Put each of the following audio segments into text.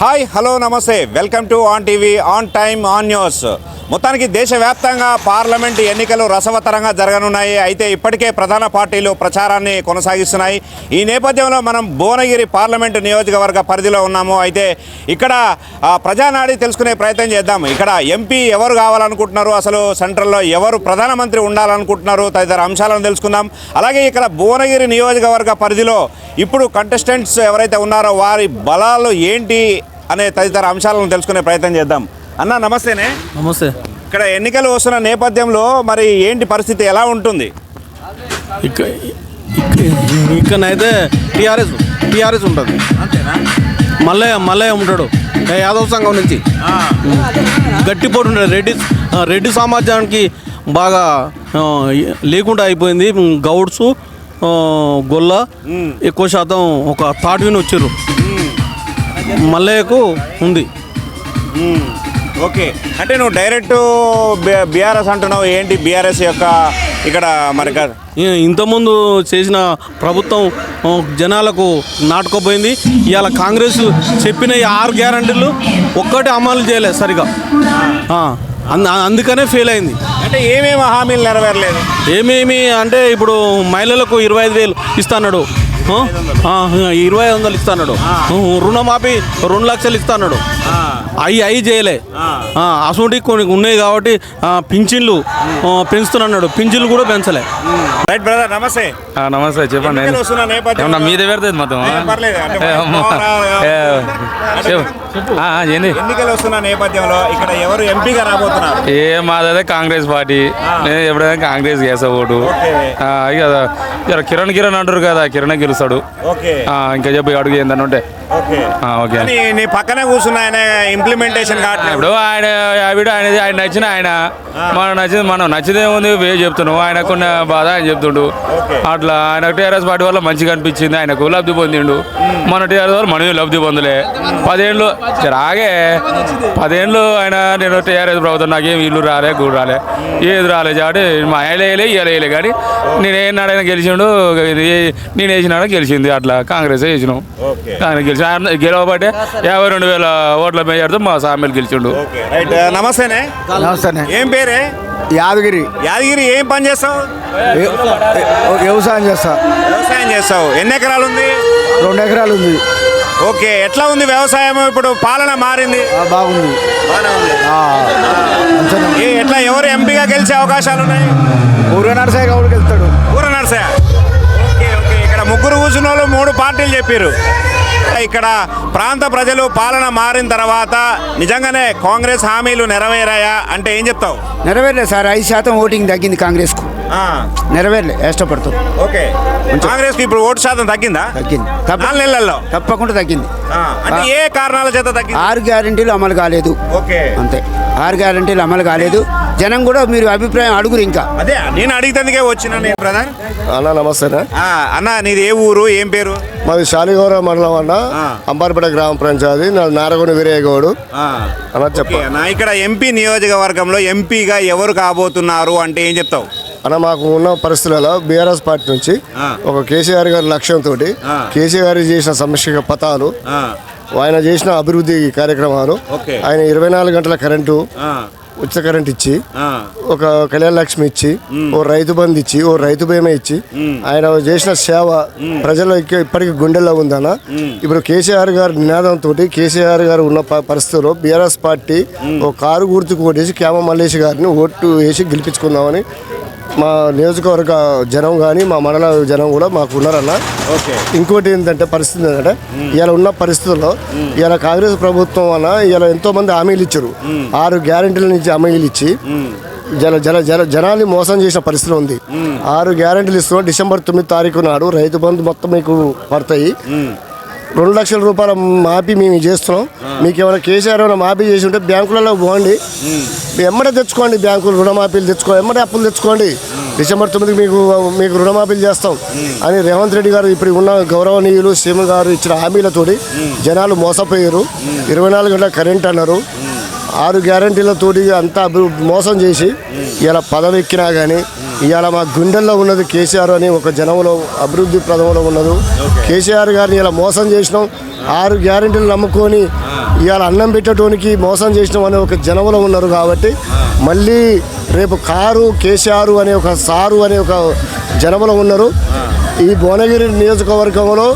Hi hello నమస్తే. Welcome to on TV on time on news. మొత్తానికి దేశవ్యాప్తంగా parliament ఎన్నికలు రసవతరంగా జరగనున్నాయి. అయితే ఇప్పటికే ప్రధాన పార్టీలు ప్రచారాన్ని కొనసాగిస్తున్నాయి. ఈ నేపథ్యంలో మనం భువనగిరి పార్లమెంటు నియోజకవర్గ పరిధిలో ఉన్నాము. అయితే ఇక్కడ ప్రజానాడి తెలుసుకునే ప్రయత్నం చేద్దాం. ఇక్కడ ఎంపీ ఎవరు కావాలనుకుంటున్నారు? అసలు సెంట్రల్లో ఎవరు ప్రధానమంత్రి ఉండాలనుకుంటున్నారు? తదితర అంశాలను తెలుసుకుందాం. అలాగే ఇక్కడ భువనగిరి నియోజకవర్గ పరిధిలో ఇప్పుడు కంటెస్టెంట్స్ ఎవరైతే ఉన్నారో వారి బలాలు ఏంటి? అనే తదితర అంశాలను తెలుసుకునే ప్రయత్నం చేద్దాం. అన్న నమస్తేనే. నమస్తే. ఇక్కడ ఎన్నికలు వస్తున్న నేపథ్యంలో మరి ఏంటి పరిస్థితి? ఎలా ఉంటుంది? ఇక్క ఇక్క- ఇక్కడనైతే టీఆర్ఎస్ టీఆర్ఎస్ ఉంటుంది. అంతేనా? మల్లయ్య మల్లయ్య ఉంటాడు. ఏ యాదవ్ సంఘం నుంచి. గట్టి పోటీ ఉంటాడు రెడ్డి రెడ్డి సామ్రాజ్యానికి బాగా లేకుండా అయిపోయింది. గౌడ్స్ గొల్ల ఎక్కువ శాతం ఒక థాట్ విని వచ్చారు మల్లయ్యకు ఉంది. ఓకే. అంటే నువ్వు డైరెక్ట్ బీఆర్ఎస్ అంటున్నావు. ఏంటి బీఆర్ఎస్ యొక్క ఇక్కడ మరి ఇంతకుముందు చేసిన ప్రభుత్వం జనాలకు నాటుకోపోయింది. ఇవాళ కాంగ్రెస్ చెప్పిన ఈ ఆరు గ్యారంటీలు ఒక్కటి అమలు చేయలేదు సరిగా. అందుకనే ఫెయిల్ అయింది. అంటే ఏమేమి హామీలు నెరవేరలేదు? ఏమేమి అంటే ఇప్పుడు మహిళలకు ఇరవై ఐదు వేలు ఇస్తాడు ఇరవై ఐదు వందలు ఇస్తాడు రుణమాఫీ రెండు లక్షలు ఇస్తాడు అవి అవి చేయలే. అసోంటి కొన్ని ఉన్నాయి కాబట్టి ఆ, పింఛన్లు పెంచుతున్నాడు పింఛన్లు కూడా పెంచలే. రైట్ బ్రదర్ నమస్తే. నమస్తే చెప్పండి. మీదే పెడుతుంది మొత్తం ఏంది? ఎన్నికలు వస్తున్న నేపథ్యంలో ఇక్కడ ఎవరు ఎంపీగా రాబోతున్నారు? ఏ మాదైతే కాంగ్రెస్ పార్టీ. నేను ఎప్పుడైనా కాంగ్రెస్ చేసా ఓటు. ఓకే. ఆ, ఇక ఇక కిరణ్ కిరణ్ అంటారు కదా కిరణ్ గెలుస్తాడు. ఇంకా చెప్పి అడుగు ఏందని ఉంటే. ఓకే. నీ పక్కనే కూర్చున్న ఆయన ఇంప్లిమెంటేషన్ ఇప్పుడు ఆయన ఆవిడ ఆయన ఆయన నచ్చిన ఆయన. మనం నచ్చింది మనం నచ్చితే ఉంది వే చెప్తున్నావు ఆయనకున్న బాధ ఆయన చెప్తుండు. అట్లా ఆయన టీఆర్ఎస్ పార్టీ వల్ల మంచిగా అనిపించింది ఆయనకు లబ్ధి పొందిండు. మన టీఆర్ఎస్ వల్ల మనమే లబ్ధి పొందలే. పదేళ్ళు రాగే పదేళ్ళు ఆయన నేను టీఆర్ఎస్ ప్రభుత్వం నాకేం ఇల్లు రాలే గూడు రాలే. ఏది రాలే చాటి మా ఆయన వేయలే ఇయ్యాలి వేయలే కానీ నేను ఏనాడైనా గెలిచిండు నేను వేసినాడు గెలిచింది అట్లా కాంగ్రెస్ వేసినాం. కాంగ్రెస్ గెలిచి ఆయన గెలవబట్టే యాభై రెండు వేల ఓట్ల మేయర్తో మా సామెలు గెలిచిండు. Okay right. నమస్తేనే. నమస్తే ఏం పేరే? యాదగిరి. యాదగిరి ఏం పని చేస్తావు? వ్య- వ్యవసాయం చేస్తా. వ్యవసాయం చేస్తావు. ఎన్ని ఎకరాలు ఉంది రెండు ఎకరాలు ఉంది ఓకే ఎట్లా ఉంది వ్యవసాయం ఇప్పుడు పాలన మారింది. బాగుంది. ఎట్లా ఎవరు ఎంపీగా గెలిచే అవకాశాలు ఉన్నాయి? ఊరుగా నరసయ్య గౌడ్కి వెళ్తాడు ఊర నర్సయ్య. ఓకే ఓకే ఇక్కడ ముగ్గురు కూర్చున్న వాళ్ళు మూడు పార్టీలు చెప్పారు ఇక్కడ ప్రాంత ప్రజలు పాలన మారిన తర్వాత నిజంగానే కాంగ్రెస్ హామీలు నెరవేరాయా? అంటే ఏం చెప్తావు? నెరవేరలేదు సార్ ఐదు శాతం ఓటింగ్ తగ్గింది కాంగ్రెస్కు. నెరవేరలే ఇష్టపడుతుంది ఓకే. కాంగ్రెస్కి ఇప్పుడు ఓటు శాతం తగ్గిందా? తగ్గింది. తప్ప నాలుగు నెలల్లో? తప్పకుండా తగ్గింది. ఆ, అంటే ఏ కారణాల చేత తగ్గింది? ఆరు గ్యారంటీలు అమలు కాలేదు. ఓకే. అంతే. ఆరు గ్యారంటీలు అమలు కాలేదు. జనం కూడా మీరు అభిప్రాయం అడుగురు ఇంకా. అదే నేను అడిగితందుకే వచ్చిన నేను ప్రధాన్ అన్న నమస్తేనే ఆ, అన్న నీది ఏ ఊరు ఏం పేరు? మాది శాలిగౌర మండలం అన్న. అంబార్పేట గ్రామ పంచాయతీ నా నారగొండ వీరయ్యగౌడు ఆ, అన్న చెప్ప. ఇక్కడ ఎంపీ నియోజకవర్గంలో ఎంపీగా ఎవరు కాబోతున్నారు అంటే ఏం చెప్తావు? అన్న మాకు ఉన్న పరిస్థితులలో బీఆర్ఎస్ పార్టీ నుంచి. ఒక కేసీఆర్ గారి లక్ష్యంతో. కేసీఆర్ చేసిన సమస్య పథాలు ఆయన చేసిన అభివృద్ధి కార్యక్రమాలు. ఆయన ఇరవై నాలుగు గంటల కరెంటు ఉచిత కరెంట్ ఇచ్చి ఒక కళ్యాణ లక్ష్మి ఇచ్చి ఓ రైతు బంధు ఇచ్చి ఓ రైతు బీమా ఇచ్చి ఆయన చేసిన సేవ ప్రజలకి ఇప్పటికీ గుండెల్లో ఉందన్న. ఇప్పుడు కేసీఆర్ గారి నినాదంతో కేసీఆర్ గారు ఉన్న పరిస్థితుల్లో బీఆర్ఎస్ పార్టీ ఓ కారు గుర్తుకు ఓటేసి క్యామ మల్లేష్ గారిని ఓటు వేసి గెలిపించుకుందామని మా నియోజకవర్గ జనం కానీ మా మండల జనం కూడా మాకు ఉన్నారన్న. ఓకే. ఇంకోటి ఏంటంటే పరిస్థితి ఏంటంటే ఇలా ఉన్న పరిస్థితుల్లో ఇలా కాంగ్రెస్ ప్రభుత్వం వల్ల ఇలా ఎంతో మంది హామీలు ఇచ్చారు. ఆరు గ్యారెంటీల నుంచి హామీలు ఇచ్చి జన జన జన జనాన్ని మోసం చేసిన పరిస్థితి ఉంది. ఆరు గ్యారెంటీలు ఇస్తున్నాం. డిసెంబర్ తొమ్మిది తారీఖు నాడు రైతు బంధు మొత్తం మీకు పడతాయి. రెండు లక్షల రూపాయల మాఫీ మేము చేస్తున్నాం. మీకు ఏమైనా కేసీఆర్ ఏమైనా మాఫీ చేసి ఉంటే బ్యాంకులలో పోండి. ఎమ్మడే తెచ్చుకోండి బ్యాంకులు రుణమాఫీలు తెచ్చుకో ఎమ్మడే అప్పులు తెచ్చుకోండి. డిసెంబర్ తొమ్మిదికి మీకు మీకు రుణమాఫీలు చేస్తాం. అని రేవంత్ రెడ్డి గారు ఇప్పుడు ఉన్న గౌరవనీయులు సీఎం గారు ఇచ్చిన హామీలతోటి జనాలు మోసపోయారు. ఇరవై నాలుగు గంటల కరెంట్ అన్నారు. ఆరు గ్యారంటీలతోటి అంతా మోసం చేసి ఇలా పదవి ఎక్కినా కానీ ఇవాళ మా గుండెల్లో ఉన్నది కేసీఆర్ అని ఒక జనంలో అభివృద్ధి ప్రదంలో ఉన్నది. కేసీఆర్ గారిని ఇలా మోసం చేసినాం. ఆరు గ్యారెంటీలు నమ్ముకొని ఇవాళ అన్నం పెట్టేటోనికి మోసం చేసిన అనే ఒక జనంలో ఉన్నారు కాబట్టి మళ్ళీ రేపు కారు కేసీఆర్ అనే ఒక సారు అనే ఒక జనంలో ఉన్నారు. ఈ భువనగిరి నియోజకవర్గంలో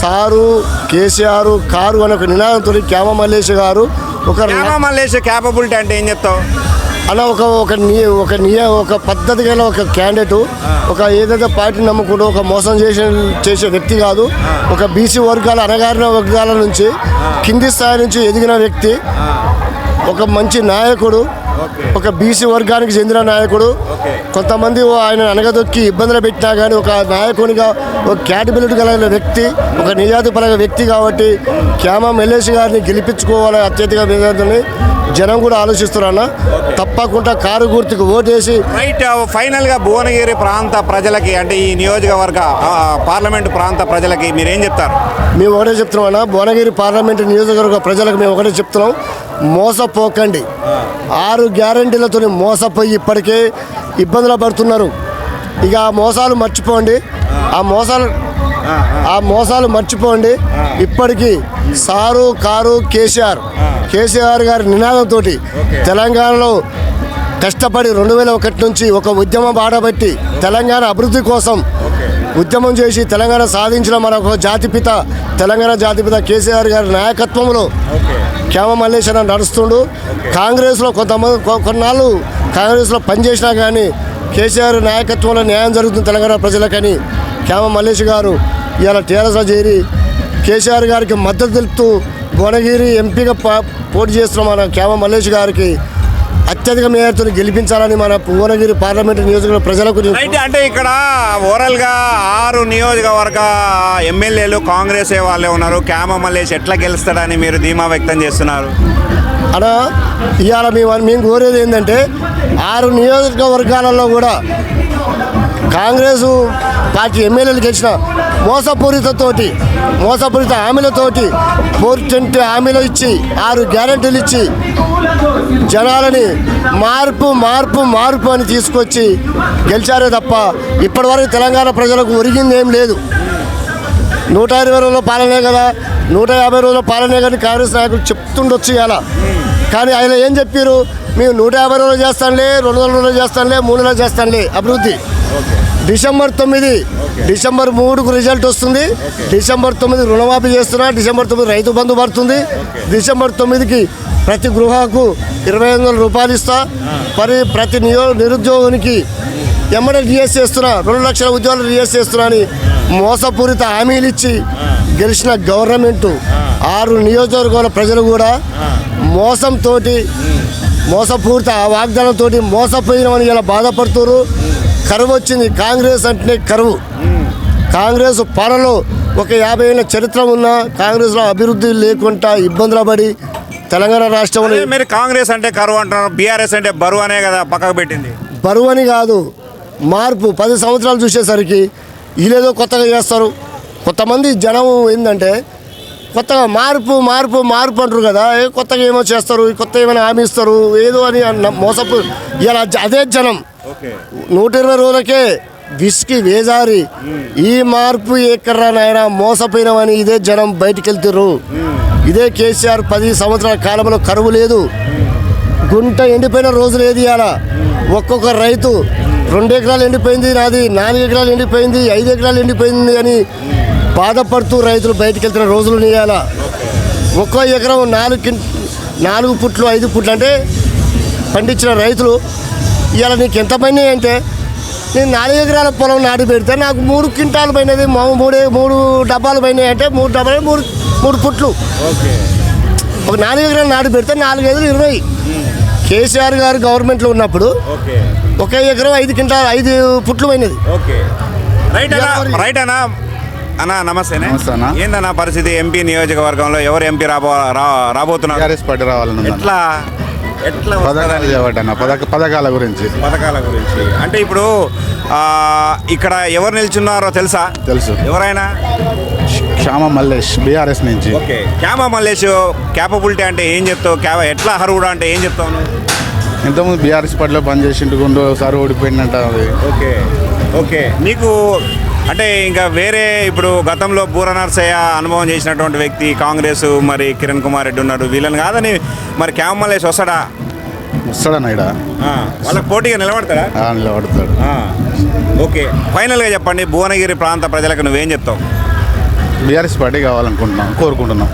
సారు కేసీఆర్ కారు అనే ఒక నినాదంతో క్యామ మల్లేష్ గారు ఒక క్యామా మల్లేష్ క్యాపబిలిటీ అంటే ఏం చెప్తావు? అలా ఒక ఒక నియ ఒక నియ ఒక పద్ధతి గల ఒక క్యాండిడేట్ ఒక ఏదైతే పార్టీ నమ్ముకుంటూ ఒక మోసం చేసే చేసే వ్యక్తి కాదు ఒక బీసీ వర్గాల అనగారిన వర్గాల నుంచి కింది స్థాయి నుంచి ఎదిగిన వ్యక్తి ఒక మంచి నాయకుడు ఒక బీసీ వర్గానికి చెందిన నాయకుడు కొంతమంది ఆయన అనగదొక్కి ఇబ్బందులు పెట్టినా కానీ ఒక నాయకునిగా ఒక క్యాటబిలిటీ గల వ్యక్తి ఒక నిజాతిపరమైన వ్యక్తి కాబట్టి క్యామం ఎల్ఏసి గారిని గెలిపించుకోవాలని అత్యధిక విధాన్ని జనం కూడా ఆలోచిస్తున్నారన్న తప్పకుండా కారు గుర్తుకు ఓటేసి రైట్ ఫైనల్గా భువనగిరి ప్రాంత ప్రజలకి అంటే ఈ నియోజకవర్గ పార్లమెంటు ప్రాంత ప్రజలకి మీరేం చెప్తారు? మేము ఒకటే చెప్తున్నామన్నా భువనగిరి పార్లమెంటు నియోజకవర్గ ప్రజలకు మేము ఒకటే చెప్తున్నాం. మోసపోకండి. ఆరు గ్యారంటీలతో మోసపోయి ఇప్పటికే ఇబ్బందులు పడుతున్నారు. ఇక ఆ మోసాలు మర్చిపోండి. ఆ మోసాలు ఆ మోసాలు మర్చిపోండి. ఇప్పటికీ సారు కారు కేసీఆర్. కేసీఆర్ గారి నినాదంతో తెలంగాణలో కష్టపడి రెండు వేల ఒకటి నుంచి ఒక ఉద్యమం బాడబట్టి తెలంగాణ అభివృద్ధి కోసం ఉద్యమం చేసి తెలంగాణ సాధించిన మన ఒక జాతిపిత తెలంగాణ జాతిపిత కేసీఆర్ గారి నాయకత్వంలో క్యామ మల్లేశ్వర నడుస్తుండు. కాంగ్రెస్లో కొంతమంది కొన్నాళ్ళు కాంగ్రెస్లో పనిచేసినా కానీ కేసీఆర్ నాయకత్వంలో న్యాయం జరుగుతుంది తెలంగాణ ప్రజలకని క్యామ మల్లేష్ గారు ఇవాళ టీఆర్ఎస్లో చేరి కేసీఆర్ గారికి మద్దతు తెలుపుతూ భువనగిరి ఎంపీగా పా- పోటీ చేస్తున్న మన క్యామ మల్లేష్ గారికి అత్యధిక మేయర్తో గెలిపించాలని మన భువనగిరి పార్లమెంటు నియోజకవర్గ ప్రజలకు అంటే ఇక్కడ ఓవరాల్గా ఆరు నియోజకవర్గ ఎమ్మెల్యేలు కాంగ్రెస్ వాళ్ళే ఉన్నారు. క్యామ మల్లేష్ ఎట్లా గెలుస్తాడని మీరు ధీమా వ్యక్తం చేస్తున్నారు? అలా ఇవాళ మేము మేము కోరేది ఏంటంటే ఆరు నియోజకవర్గాలలో కూడా కాంగ్రెస్ పార్టీ ఎమ్మెల్యేలు గెలిచిన మోసపూరితతోటి మోసపూరిత హామీలతోటి పోర్టెంట్ హామీలు ఇచ్చి ఆరు గ్యారెంటీలు ఇచ్చి జనాలని మార్పు మార్పు మార్పు అని తీసుకొచ్చి గెలిచారే తప్ప ఇప్పటివరకు తెలంగాణ ప్రజలకు ఒరిగింది ఏం లేదు. నూట ఇరవై రోజుల పాలనే కదా నూట యాభై రోజుల పాలనే కానీ కాంగ్రెస్ నాయకులు చెప్తుండొచ్చు ఇలా కానీ ఆయన ఏం చెప్పారు? మేము నూట యాభై రోజులు చేస్తానులే రెండు వందల రోజులు చేస్తానులే మూడు నెలలు చేస్తానులే అభివృద్ధి. ఓకే డిసెంబర్ తొమ్మిది. డిసెంబర్ మూడుకు రిజల్ట్ వస్తుంది. డిసెంబర్ తొమ్మిది రుణమాఫీ చేస్తున్నా డిసెంబర్ తొమ్మిది రైతు బంధు పడుతుంది డిసెంబర్ తొమ్మిదికి ప్రతి గృహకు ఇరవై ఐదు వందల రూపాయలు ఇస్తా. మరి ప్రతి నియో నిరుద్యోగునికి ఎమ్మడే రిలీజ్ చేస్తున్నా రెండు లక్షల ఉద్యోగాలు రిలీజ్ చేస్తున్నా అని మోసపూరిత హామీలు ఇచ్చి గెలిచిన గవర్నమెంట్ ఆరు నియోజకవర్గాల ప్రజలు కూడా మోసంతో మోసపూరిత వాగ్దానంతో మోసపోయినామని ఇలా బాధపడుతున్నారు. కరువు వచ్చింది. కాంగ్రెస్ అంటేనే కరువు. కాంగ్రెస్ పాలనలో ఒక యాభై ఏళ్ళ చరిత్ర ఉన్న కాంగ్రెస్లో అభివృద్ధి లేకుండా ఇబ్బందులు పడి తెలంగాణ రాష్ట్రంలో మీరు కాంగ్రెస్ అంటే కరువు అంటున్నారు బీఆర్ఎస్ అంటే బరువు అనే కదా పక్కకు పెట్టింది. బరువు అని కాదు మార్పు పది సంవత్సరాలు చూసేసరికి వీళ్ళేదో కొత్తగా చేస్తారు. కొంతమంది జనం ఏంటంటే కొత్తగా మార్పు మార్పు మార్పు అంటారు కదా కొత్తగా ఏమో చేస్తారు కొత్త ఏమైనా హామీ ఇస్తారు ఏదో అని మోసపు ఇలా అదే జనం. నూట ఇరవై రోజులకే విసికి వేజారి. ఈ మార్పు ఎక్కడ్రా నాయన మోసపోయినామని ఇదే జనం బయటికి వెళ్తారు ఇదే కేసీఆర్ పది సంవత్సరాల కాలంలో కరువు లేదు. గుంట ఎండిపోయిన రోజు లేదు ఇవాళ ఒక్కొక్క రైతు రెండు ఎకరాలు ఎండిపోయింది నాది నాలుగు ఎకరాలు ఎండిపోయింది ఐదు ఎకరాలు ఎండిపోయింది అని బాధపడుతూ రైతులు బయటికి వెళ్తున్న రోజులు ఇవాళ ఒక్కో ఎకరం నాలుగు నాలుగు పుట్లు ఐదు పుట్లు అంటే పండించిన రైతులు ఇవాళ నీకు ఎంత పైనాయి అంటే నేను నాలుగు ఎకరాల పొలం నాటి పెడితే నాకు మూడు క్వింటాలు పైనది మా- మూడే మూడు డబ్బాలు పైనాయి అంటే మూడు డబ్బాలు మూడు మూడు పుట్లు. ఓకే. ఒక నాలుగు ఎకరాలు నాటి పెడితే నాలుగు ఐదు ఇరవై. కేసీఆర్ గారు గవర్నమెంట్లో ఉన్నప్పుడు ఓకే. ఒక ఎకరం ఐదు క్వింటాల్ ఐదు పుట్లు పోయినది ఓకే. రైట్ అన్నా రైట్ అన్నా. అన్నా నమస్తే అన్న. ఏందన్నా పరిస్థితి ఎంపీ నియోజకవర్గంలో ఎవరు ఎంపీ రాబో రా- రాబోతున్నారు. ఎట్లా? ఎట్లా పథకాలు పథక పథకాల గురించి. పథకాల గురించి. అంటే ఇప్పుడు ఇక్కడ ఎవరు నిల్చున్నారో తెలుసా? తెలుసు. ఎవరైనా? శ్యామ మల్లేష్ బీఆర్ఎస్ నుంచి. ఓకే. క్యామా మల్లేష్ క్యాపబిలిటీ అంటే ఏం చెప్తావు? క్యాబ ఎట్లా అర్హుడు అంటే ఏం చెప్తావు? ఇంతకుముందు బీఆర్ఎస్ పార్టీలో పనిచేసిండు గుండు ఒకసారి ఓడిపోయిందంట అది. ఓకే. ఓకే. నీకు అంటే ఇంకా వేరే ఇప్పుడు గతంలో బూర నర్సయ్య అనుభవం చేసినటువంటి వ్యక్తి కాంగ్రెస్ మరి కిరణ్ కుమార్ రెడ్డి ఉన్నారు వీళ్ళని కాదని మరి క్యామలేసి వస్తాడా? వస్తాడన్న ఇక్కడ ఆ, వాళ్ళకి పోటీగా నిలబడతాడా? నిలబడతాడు. ఓకే. ఫైనల్గా చెప్పండి భువనగిరి ప్రాంత ప్రజలకు నువ్వేం చెప్తావు? బీఆర్ఎస్ పార్టీ కావాలనుకుంటున్నాం కోరుకుంటున్నాం.